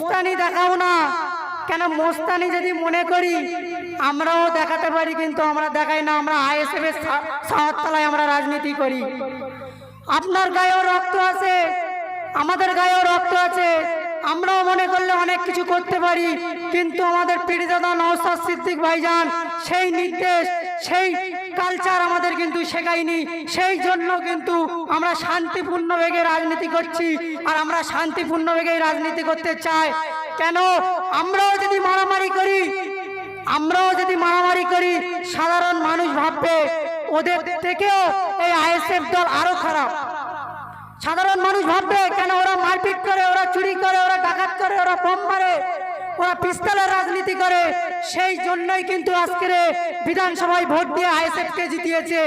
মোস্তানি দেখাও না। কেন মোস্তানি যদি মনে করি, আমরাও দেখাতে পারি, কিন্তু আমরা দেখাই না। আমরা আইএসএফ এর সাহার আমরা রাজনীতি করি। আপনার গায়েও রক্ত আছে, আমাদের গায়েও রক্ত আমরাও মনে করলে অনেক কিছু করতে পারি, কিন্তু আমাদের পীড়িতদা নওসাদ সিদ্দিক ভাইজান সেই নির্দেশ, সেই কালচার আমাদের কিন্তু শেখায়নি, সেই জন্য কিন্তু আমরা শান্তিপূর্ণ বেগে রাজনীতি করছি, আর আমরা শান্তিপূর্ণ বেগে রাজনীতি করতে চাই। কেন? আমরাও যদি মারামারি করি, আমরাও যদি মারামারি করি, সাধারণ মানুষ ভাববে, ওদের থেকেও এই আইএসএফ দল আরও খারাপ। সাধারণ মানুষ ভাববে, কেন ওরা মারপিট করে, ওরা চুরি করে, ওরা ডাকাত করে, ওরা বোম মারে, ওরা পিস্তলের রাজনীতি করে। সেই জন্যই কিন্তু আজকের বিধানসভায় ভোট দিয়ে আইএসএফ কে জিতিয়েছে।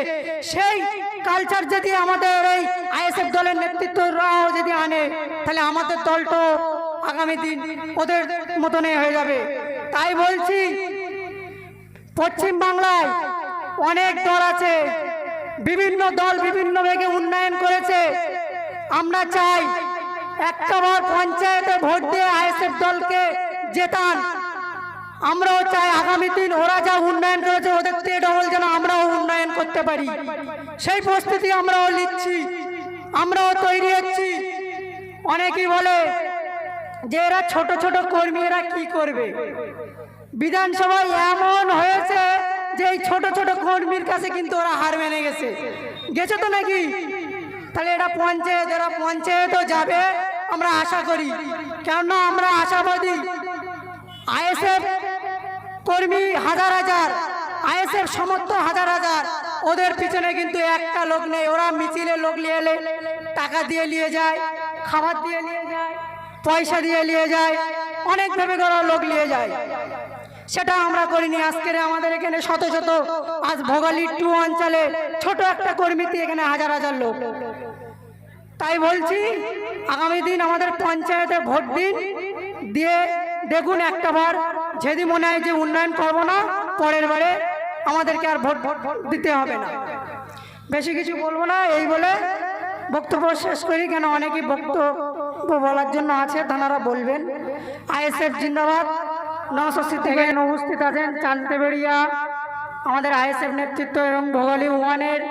সেই কালচার যদি আমাদের এই আইএসএফ দলের নেতৃত্বরাও যদি আনে, তাহলে আমাদের দলটা আগামী দিন ওদের মতনই হয়ে যাবে। তাই বলছি, পশ্চিম বাংলায় অনেক দল আছে, বিভিন্ন দল বিভিন্ন বেগে উন্নয়ন করেছে। আমরা চাই একটাবার পঞ্চায়েতে ভোট দিয়ে আইএসএফ দলকে জেতান। আমরাও চাই আগামী দিন ওরা যা উন্নয়ন করেছে, ওদের থেকে ডবল যেন আমরাও উন্নয়ন করতে পারি। সেই প্রস্তুতি আমরাও নিচ্ছি, আমরাও তৈরি হচ্ছি। অনেকেই বলে যে এরা ছোট ছোট কর্মী এরা কি করবে? বিধানসভায় এমন হয়েছে যে এই ছোট ছোট কর্মীর কাছে কিন্তু ওরা হার মেনে গেছে। গেছে তো নাকি? তাহলে এটা পঞ্চায়েত, এরা পঞ্চায়েতও যাবে, আমরা আশা করি। কেননা আমরা আশাবাদী। আইএসএফ কর্মী হাজার হাজার, আইএসএফ সমর্থক হাজার হাজার। ওদের পিছনে কিন্তু একটা লোক নেই, ওরা মিছিলে লোক নিয়ে এলে টাকা দিয়ে নিয়ে যায়, খাবার দিয়ে নিয়ে যায়, পয়সা দিয়ে নিয়ে যায় অনেকভাবে ওরা লোক নিয়ে যায়। সেটা আমরা করিনি। আজকের আমাদের এখানে শত শত, আজ ভোগালী টু অঞ্চলে ছোট একটা কর্মীতে এখানে হাজার হাজার লোক। তাই বলছি, আগামী দিন আমাদের পঞ্চায়েতে ভোট দিন। দিয়ে দেখুন একটা বার যদি মনে হয় যে উন্নয়ন করব না, পরের বারে আমাদেরকে আর ভোট দিতে হবে না। বেশি কিছু বলব না, এই বলে বক্তব্য শেষ করি। কেন অনেকেই বক্তব্য বলার জন্য আছে, তাঁরা বলবেন। আইএসএফ জিন্দাবাদ। নশো থেকে উপস্থিত আছেন চালতেবেড়িয়া আমাদের আইএসএফ নেতৃত্ব এবং ভোগালী ওয়ানের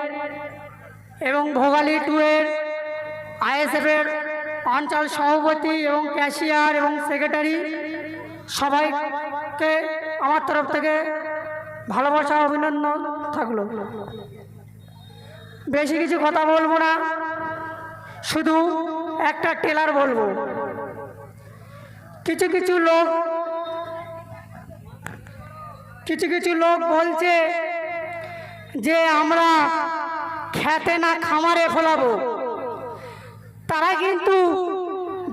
এবং ভোগালী টু এর আইএসএফের অঞ্চল সভাপতি এবং ক্যাশিয়ার এবং সেক্রেটারি সবাইকে আমার তরফ থেকে ভালোবাসা, অভিনন্দন থাকল। বেশি কিছু কথা বলব না, শুধু একটা টেলার বলব। কিছু কিছু লোক কিছু কিছু লোক বলছে যে আমরা খেতে না খামারে ফলাবো। তারা কিন্তু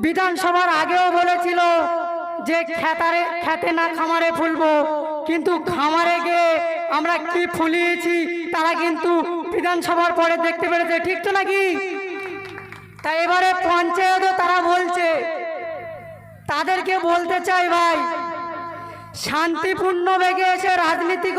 বিধানসভার আগেও বলেছিল যে খেতারে খেতে না খামারে ফুলবো। কিন্তু খামারে গিয়ে আমরা কি ফুলিয়েছি তারা কিন্তু বিধানসভার পরে দেখতে পেরেছে। ঠিক তো নাকি? তাই এবারে পঞ্চায়েতও তারা বলছে। তাদেরকে বলতে চাই ভাই শান্তিপূর্ণ বেগে এসে রাজনীতি